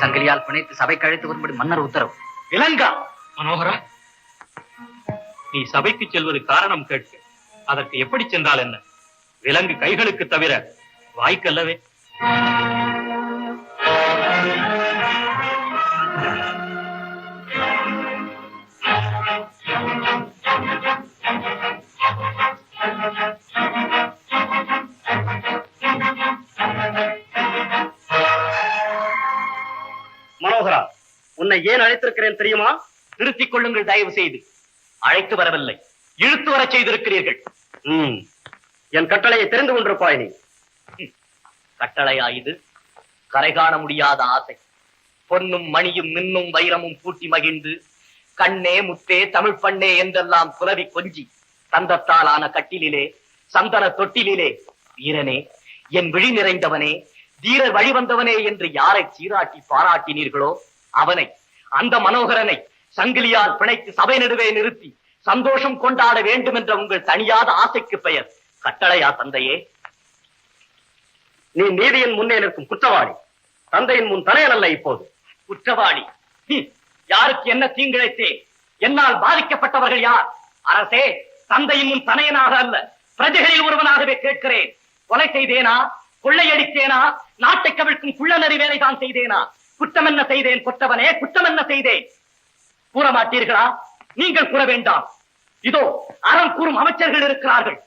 சங்கிலியால் பிணைத்து சபை கழித்து வரும்படி மன்னர் உத்தரவு. விலங்கா மனோகரா நீ சபைக்கு செல்வது காரணம் கேட்க அதற்கு எப்படி சென்றால் என்ன? விலங்கு கைகளுக்கு தவிர வாய்க்கல்லவே. உன்னை ஏன் அழைத்திருக்கிறேன் தெரியுமா? நிறுத்திக் கொள்ளுங்கள் தயவு செய்து. அழைத்து வரவில்லை. இழுத்து வர செய்திருக்கிறீர்கள். ம். என் கட்டளையை தெரிந்து கொண்டிருப்பாய் நீ. கட்டளையா இது? கரை காண முடியாத ஆசை. பொன்னும் மணியும் மின்னும் வைரமும் பூட்டி மகிழ்ந்து கண்ணே முத்தே தமிழ் பண்ணே என்றெல்லாம் புலவி கொஞ்சி தந்தத்தால் ஆன கட்டிலிலே சந்தன தொட்டிலே வீரனே என் விழி நிறைந்தவனே தீர வழிவந்தவனே என்று யாரை சீராட்டி பாராட்டினீர்களோ அவனை அந்த மனோகரனை சங்கிலியால் பிணைத்து சபை நடுவே நிறுத்தி சந்தோஷம் கொண்டாட வேண்டும் என்ற உங்கள் தனியாத ஆசைக்கு பெயர். கட்டளையா தந்தையே? நீ நீதியின் முன்னே நிற்கும் குற்றவாளி. தந்தையின் முன் தலையனல்ல இப்போது. குற்றவாளி. யாருக்கு என்ன தீங்கிழைத்தேன் என்னால் பாதிக்கப்பட்டவர்கள் யார்? அரசே தந்தையின் முன் தனையனாக அல்ல. பிரஜைகளில் ஒருவனாகவே கேட்கிறேன். கொலை செய்தேனா? கொள்ளையடித்தேனா? நாட்டை கவிழ்க்கும் குள்ளநறி வேலை தான் செய்தேனா? குற்றம் என்ன செய்தேன் கொற்றவனே குற்றம் என்ன செய்தேன். கூற மாட்டீர்களா நீங்கள் கூற வேண்டாம். இதோ அறம் கூறும் அமைச்சர்கள் இருக்கிறார்கள்.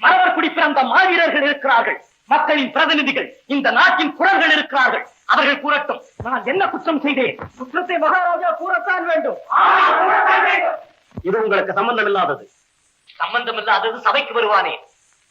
மரவர் குடி பிறந்த மாவீரர்கள் இருக்கிறார்கள். மக்களின் பிரதிநிதிகள் இந்த நாட்டின் குரல்கள் இருக்கிறார்கள். அவர்கள் கூறட்டும். நான் என்ன குற்றம் செய்தேன்? குற்றத்தை மகாராஜா கூறத்தான் வேண்டும். இது உங்களுக்கு சம்பந்தம் இல்லாதது. சம்பந்தம் இல்லாதது சபைக்கு வருவானே.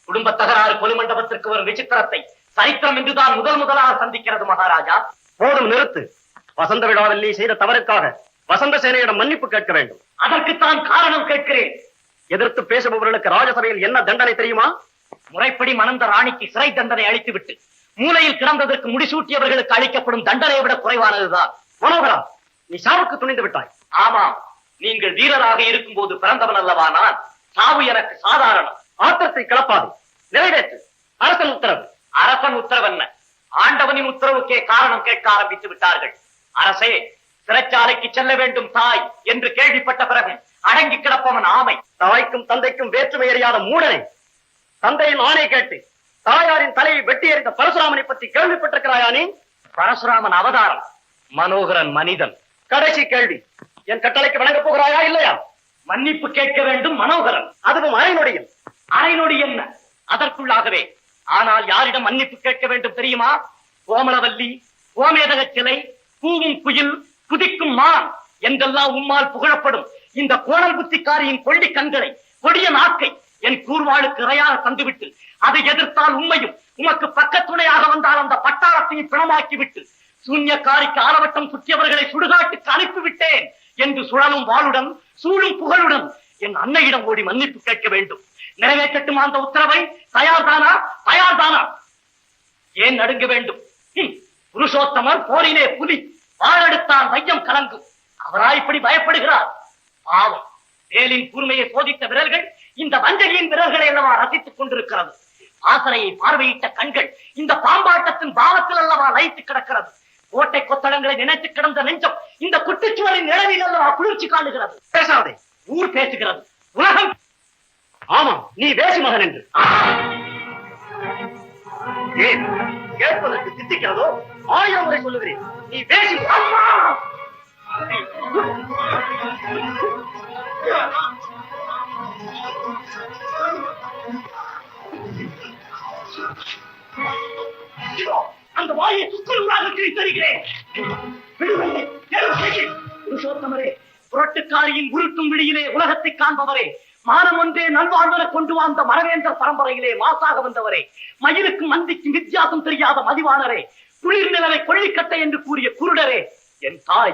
குடும்ப தகராறு கொலுமண்டபத்திற்கு வரும் விசித்திரத்தை சரித்திரம் என்றுதான் முதல் முதலாக சந்திக்கிறது மகாராஜா. போதும் நிறுத்து. வசந்த விழாவில் நீ செய்த தவறுக்காக வசந்த சேனையிடம் மன்னிப்பு கேட்க வேண்டும். அதற்குத்தான் காரணம் கேட்கிறேன். எதிர்த்து பேசுபவர்களுக்கு ராஜசபையில் என்ன தண்டனை தெரியுமா? முறைப்படி மணந்த ராணிக்கு சிறை தண்டனை அளித்துவிட்டு மூலையில் கிடந்ததற்கு முடிசூட்டியவர்களுக்கு அளிக்கப்படும் தண்டனையை விட குறைவானதுதான். மனோகரா நீ சாவுக்கு துணிந்து விட்டாய். ஆமாம் நீங்கள் வீரராக இருக்கும்போது பிறந்தவன் அல்லவா நான்? சாவு எனக்கு சாதாரணம். ஆத்திரத்தை கிளப்பாது. நிறைவேற்று. அரசன் உத்தரவு. அரசன் உத்தரவென்ன? ஆண்டவனின் உத்தரவுக்கே காரணம் கேட்க ஆரம்பித்து விட்டார்கள். அரசே சிறைச்சாலைக்கு செல்ல வேண்டும் தாய் என்று கேள்விப்பட்ட பிறகு அடங்கி கிடப்பவன் ஆமை தாய்க்கும் தந்தைக்கும் வேற்றுமை அறியாத மூடனை தந்தையின் ஆணை கேட்டு தாயாரின் தலையை வெட்டி எறிந்த பரசுராமனை பற்றி கேள்விப்பட்டிருக்கிறாயா நீ? பரசுராமன் அவதாரம். மனோகரன் மனிதன். கடைசி கேள்வி என் கட்டளைக்கு வணங்கப் போகிறாயா இல்லையா? மன்னிப்பு கேட்க வேண்டும் மனோகரன். அதுவும் அரைநொடியில். அரைநொடி என்ன? அதற்குள்ளாகவே ஆனால் யாரிடம் மன்னிப்பு கேட்க வேண்டும் தெரியுமா? கோமலவல்லி கோமேதக சிலை பூவும் குயில் குதிக்கும் மான் என்றெல்லாம் உம்மால் புகழப்படும். இந்த கோணல் புத்திக்காரியின் கொள்ளி கண்களை கொடிய நாக்கை என் கூர்வாளுக்கு இரையாக தந்துவிட்டு அதை எதிர்த்தால் உண்மையும் உமக்கு பக்கத்துணையாக வந்தால் அந்த பட்டாளத்தையும் பிணமாக்கி விட்டு சூன்யக்காரிக்கு ஆலவட்டம் சுற்றியவர்களை சுடுகாட்டுக்கு அனுப்பிவிட்டேன் என்று சுழலும் வாளுடன் சூழும் புகழுடன் என் அன்னையிடம் ஓடி மன்னிப்பு கேட்க வேண்டும். நிறைவேற்றட்டுமா அந்த உத்தரவை தயார்தானா? தயார்தானா? ஏன் நடுங்க வேண்டும்? புருஷோத்தமன் புருஷோத்தமர் போரிலே புலி வாழெடுத்தான் மையம் கலங்கும். அவரா இப்படி பயப்படுகிறார். பாவம். வேலின் கூர்மையை சோதித்த விரல்கள் இந்த வஞ்சகியின் விரல்களை அல்லவா ரசித்துக் கொண்டிருக்கிறது. ஆசனையை பார்வையிட்ட கண்கள் இந்த பாம்பாட்டத்தின் பாவத்தில் அல்லவா லயித்து கிடக்கிறது. கோட்டை கொத்தளங்களை நினைத்து கிடந்த நெஞ்சம் இந்த குட்டுச்சுவரின் நிழலில் அல்லவா குளிர்ச்சி காணுகிறது. பேசாதே ஊர் பேசுகிறது. உலகம் ஆமாம் நீ வேசி மகன் என்று. ஏன்? கேட்பதற்கு தித்திக்கிறதோ ஆயிரம் முறை சொல்லுகிறேன். நீ வேசி அம்மா! அந்த வாயை சுக்குநூறாக கிழித்தருகிறேன் விடுவதை புருஷோத்தமரே புரட்டுக்காரியின் உருட்டும் விழியிலே உலகத்தை காண்பவரே. மானம் ஒன்றே நல்வாழ்வரை கொண்டு வாழ்ந்த மரவேந்தர் பரம்பரையிலே மாசாக வந்தவரே. மயிலுக்கும் மந்திக்கும் வித்தியாசம் தெரியாத மதிவானரே. குளிர் நிலவை கொள்ளிக்கட்டை என்று கூறிய குருடரே என் தாய்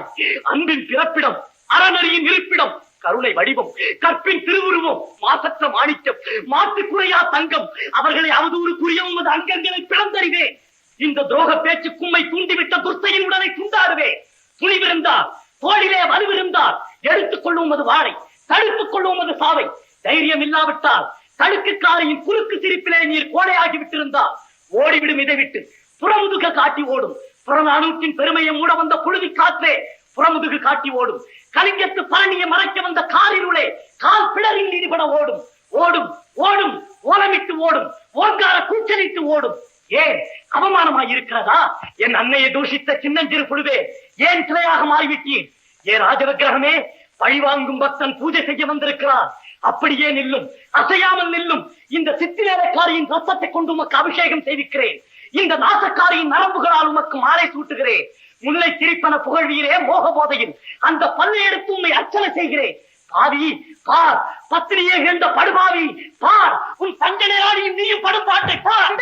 அன்பின் பிறப்பிடம் அறநெறியின் இருப்பிடம் கருணை வடிவம் கற்பின் திருவுருவம் மாசற்ற மாணிக்கம் மாட்டு குறையா தங்கம் அவர்களை அவதூறு கூறிய உமது அங்கங்களை பிளந்தறிவேன் இந்த துரோக பேச்சு கும்மை தூண்டிவிட்ட துர்த்தையின் உடலை துண்டாடுவேன் துணிவிருந்தார் தோளிலே வலுவிருந்தார் எடுத்துக் கொள்ளும் உமது வாழை தடுத்துக் கொள்ளும் உமது சாவை. தைரியம் இல்லாவிட்டால் தடுக்குக்காரியின் குறுக்கு சிரிப்பிலே நீர் கோடையாகி விட்டிருந்தால் ஓடிவிடும் இதை விட்டு. புறமுதுக காட்டி ஓடும். புறநானூற்றின் பெருமையை மூட வந்த புழுதி காற்றே புறமுதுகு காட்டி ஓடும். கலிங்கத்து பழனியை மறைக்க வந்த காரிருளே கால் பிளரில் ஈடுபட ஓடும். ஓடும் ஓடும் ஓலமிட்டு ஓடும். ஓங்கார கூச்சலிட்டு ஓடும். ஏன் அவமானமாய் இருக்கிறதா என் அன்னையை தூஷித்த சின்னஞ்சிறு புழுவே ஏன் சிலையாக மாறிவிட்டீர்? ஏ ராஜவிக்கிரகமே பழிவாங்கும் பக்தன் பூஜை செய்ய வந்திருக்கிறார். அப்படியே நில்லும். அசையாமல் நில்லும். இந்த சித்திரக்காரியின் ரத்தத்தை கொண்டு உமக்கு அபிஷேகம் செய்திருக்கிறேன் இந்த நாசக்காரியின் நரம்புகளால் உமக்கு மாலை சூட்டுகிறேன். முல்லை திரிப்பன புகழ்வீரே மோக போதையில் அந்த பல்லை எடுத்து உண்மை அர்ச்சனை செய்கிறேன். பாவி பார். பத்திரியே எழுந்த படுபாவி பார். உன் தங்க நேராடியும் நீயும் படும் பாட்டை பார்.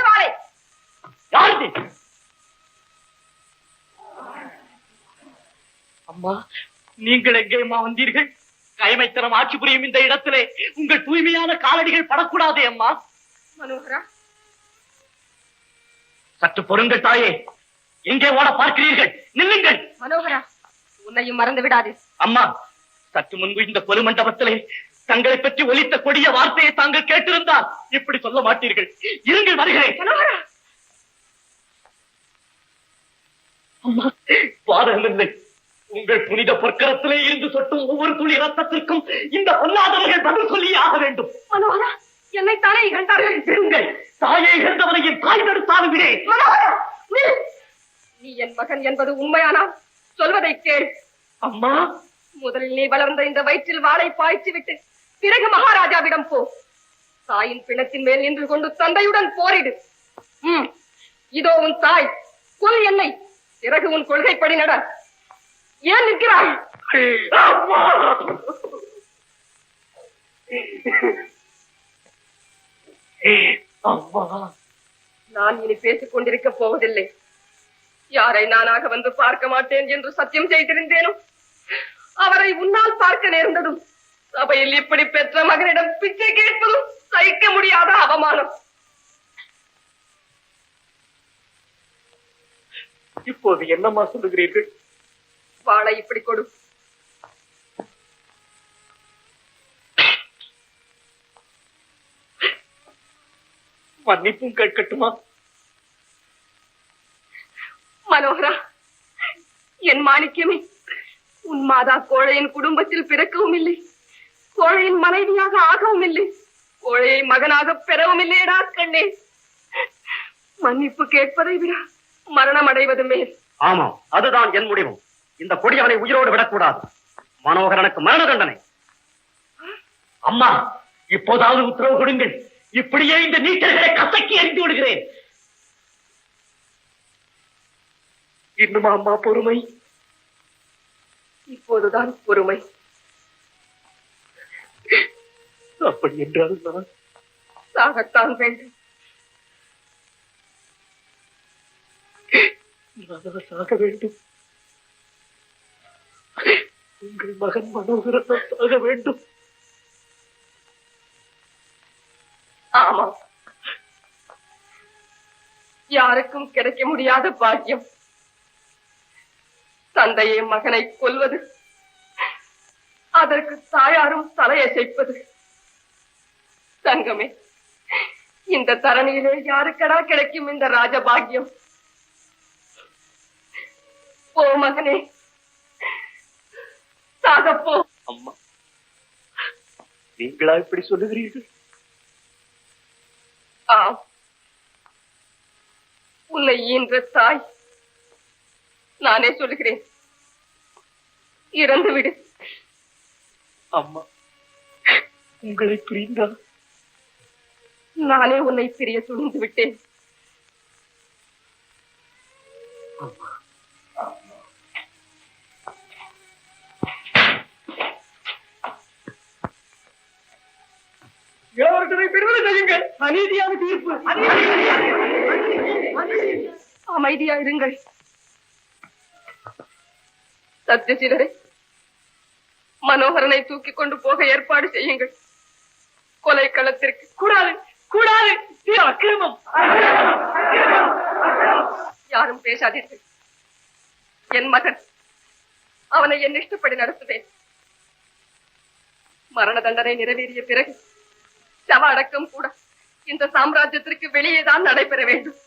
யாருது? அம்மா நீங்கள் எங்கேம்மா வந்தீர்கள்? கைமைத்தனம் ஆட்சி புரியும் இந்த இடத்திலே உங்கள் தூய்மையான காலடிகள் படக்கூடாதே அம்மா. மனோகரா. சற்று பொறுங்கள் தாயே. எங்கே ஓட பார்க்கிறீர்கள்? நில்லுங்கள். மனோகரா உன்னையும் மறந்து விடாதே. அம்மா சற்று முன்பு இந்த பொது மண்டபத்திலே தங்களை பற்றி ஒலித்த கொடிய வார்த்தையை தாங்கள் கேட்டிருந்தால் இப்படி சொல்ல மாட்டீர்கள். இருங்கள் வருகிறேன். மனோகரா. அம்மா பாதகமில்லை உங்கள் புனித பொற்கரத்திலே இருந்து சொட்டும் ஒவ்வொரு துளி ரத்தத்திற்கும் இந்த பொல்லாதவர்கள் பதில் சொல்லியே ஆக வேண்டும். மனோகரா என்னை தானே இகழ்ந்தார்கள்? இருங்கள். தாயை இழந்தவனை என் தாய் தடுத்தாலும் விடே. மனோகரா. நீ என் மகன் என்பது உண்மையானால்? சொல்வதை கேள். அம்மா? முதலில் நீ வளர்ந்த இந்த வயிற்றில் வாளை பாய்ச்சி விட்டு பிறகு மகாராஜாவிடம் போ. தாயின் பிணத்தின் மேல் நின்று கொண்டு தந்தையுடன் போரிடு. ம் இதோ உன் தாய். கொல் என்னை. பிறகு உன் கொள்கைப்படி நட. ஏன் நிற்கிறாய்? நான் இனி பேசிக் கொண்டிருக்க போவதில்லை. யாரை நானாக வந்து பார்க்க மாட்டேன் என்று சத்தியம் செய்திருந்தேனோ? அவரை உன்னால் பார்க்க நேர்ந்ததும் சபையில் இப்படி பெற்ற மகனிடம் பிச்சை கேட்பதும் சகிக்க முடியாத அவமானம். இப்போது என்னம்மா சொல்லுகிறீர்கள்? வாளை இப்படி கொடு. மன்னிப்பும் கேட்கட்டுமா? மனோகரா என் மாணிக்கமே உன் மாதா கோழையின் குடும்பத்தில் பிறக்கவும் இல்லை கோழையின் மனைவியாக ஆகவும் இல்லை கோழையை மகனாக பெறவும் இல்லையடா கண்ணே. மன்னிப்பு கேட்பதை விட மரணம் அடைவது மேல். ஆமாம் அதுதான் என் முடிவு இந்த கொடியவனை உயிரோடு விடக்கூடாது. மனோகரனுக்கு மரண தண்டனை. அம்மா இப்போதாவது உத்தரவு கொடுங்கள். இப்படியே இந்த நீச்சல்களை கசக்கி எரிந்து விடுகிறேன். இன்னுமா அம்மா பொறுமை. இப்போதுதான் பொறுமை. அப்படி என்றால் நான் சாகத்தான் வேண்டும். நான் சாக வேண்டும். உங்கள் மகன் மனோகரன் சாக வேண்டும். ஆமா யாருக்கும் கிடைக்க முடியாத பாக்கியம். தந்தையே மகனை கொல்வது. அதற்கு தாயாரும் தலையசைப்பது தங்கமே இந்த தரணியிலே யாருக்கடா கிடைக்கும் இந்த ராஜபாகியம் ஓ மகனே சாகப்போ அம்மா நீங்களா இப்படி சொல்லுகிறீர்கள்? ஆம். உன்னை ஈன்ற தாய் நானே சொல்லுகிறேன். இறந்து விடு. அம்மா உங்களை புரிந்தால் நானே உன்னை பிரிய துணிந்து விட்டேன். இளவரசரை பெறுவது செய்யுங்கள். அநீதியான தீர்ப்பு. அமைதியா இருங்கள். சத்தியசீலரே மனோகரனை தூக்கி கொண்டு போக ஏற்பாடு செய்யுங்கள். கொலை களத்திற்கு கூடாது. கூடாது அக்கிரமம். யாரும் பேசாதீர்கள். என் மகன் அவனை என் இஷ்டப்படி நடத்துவேன். மரண தண்டனை நிறைவேறிய பிறகு சவ அடக்கம் கூட. இந்த சாம்ராஜ்யத்திற்கு வெளியேதான் நடைபெற வேண்டும்.